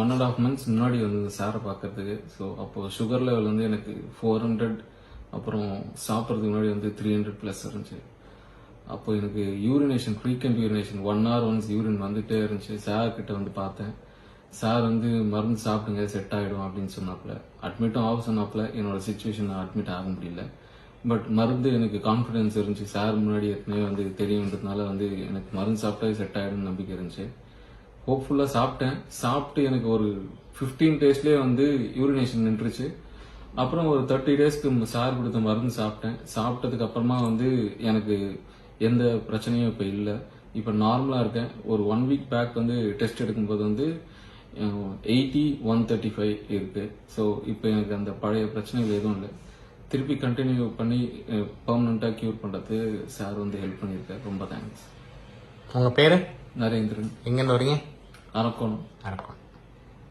One and half months முன்னாடி வந்து சாரை பார்க்கறதுக்கு. ஸோ அப்போ சுகர் லெவல் வந்து எனக்கு ஃபோர் ஹண்ட்ரட் அப்புறம் சாப்பிட்றதுக்கு முன்னாடி வந்து த்ரீ ஹண்ட்ரட் ப்ளஸ் இருந்துச்சு. அப்போ எனக்கு urination frequent urination one hour once urine வந்துகிட்டே இருந்துச்சு. சார் கிட்ட வந்து பார்த்தேன். சார் வந்து மருந்து சாப்பிடுங்க செட் ஆகிடும் அப்படின்னு சொன்னாப்புல. அட்மிட்டும் ஆக சொன்னாப்புல. என்னோட சுச்சுவேஷன் அட்மிட் ஆக முடியல. பட் மருந்து எனக்கு கான்ஃபிடன்ஸ் இருந்துச்சு. சார் முன்னாடி ஏற்கனவே வந்து தெரியுன்றதுனால வந்து எனக்கு மருந்து சாப்பிட்டாவே செட் ஆகிடும்னு நம்பிக்கை இருந்துச்சு. ஹோப்ஃபுல்லாக சாப்பிட்டேன். சாப்பிட்டு எனக்கு ஒரு ஃபிஃப்டீன் டேஸ்லேயே வந்து யூரினேஷன் நின்றுச்சு. அப்புறம் ஒரு தேர்ட்டி டேஸ்க்கு சார் கொடுத்த மருந்து சாப்பிட்டேன். சாப்பிட்டதுக்கு அப்புறமா வந்து எனக்கு எந்த பிரச்சனையும் இப்போ இல்லை. இப்போ நார்மலாக இருக்கேன். ஒரு ஒன் வீக் பேக் வந்து டெஸ்ட் எடுக்கும்போது வந்து எயிட்டி ஒன் தேர்ட்டி ஃபைவ் இருக்கு. ஸோ இப்போ எனக்கு அந்த பழைய பிரச்சனைகள் எதுவும் இல்லை. திருப்பி கண்டினியூ பண்ணி பர்மனெண்ட்டாக க்யூர் பண்ணுறது சார் வந்து ஹெல்ப் பண்ணியிருக்காரு. ரொம்ப தேங்க்ஸ் உங்க பேரு? நரேந்திரன். எங்கேருந்து வரீங்க? Arcón. Arcón.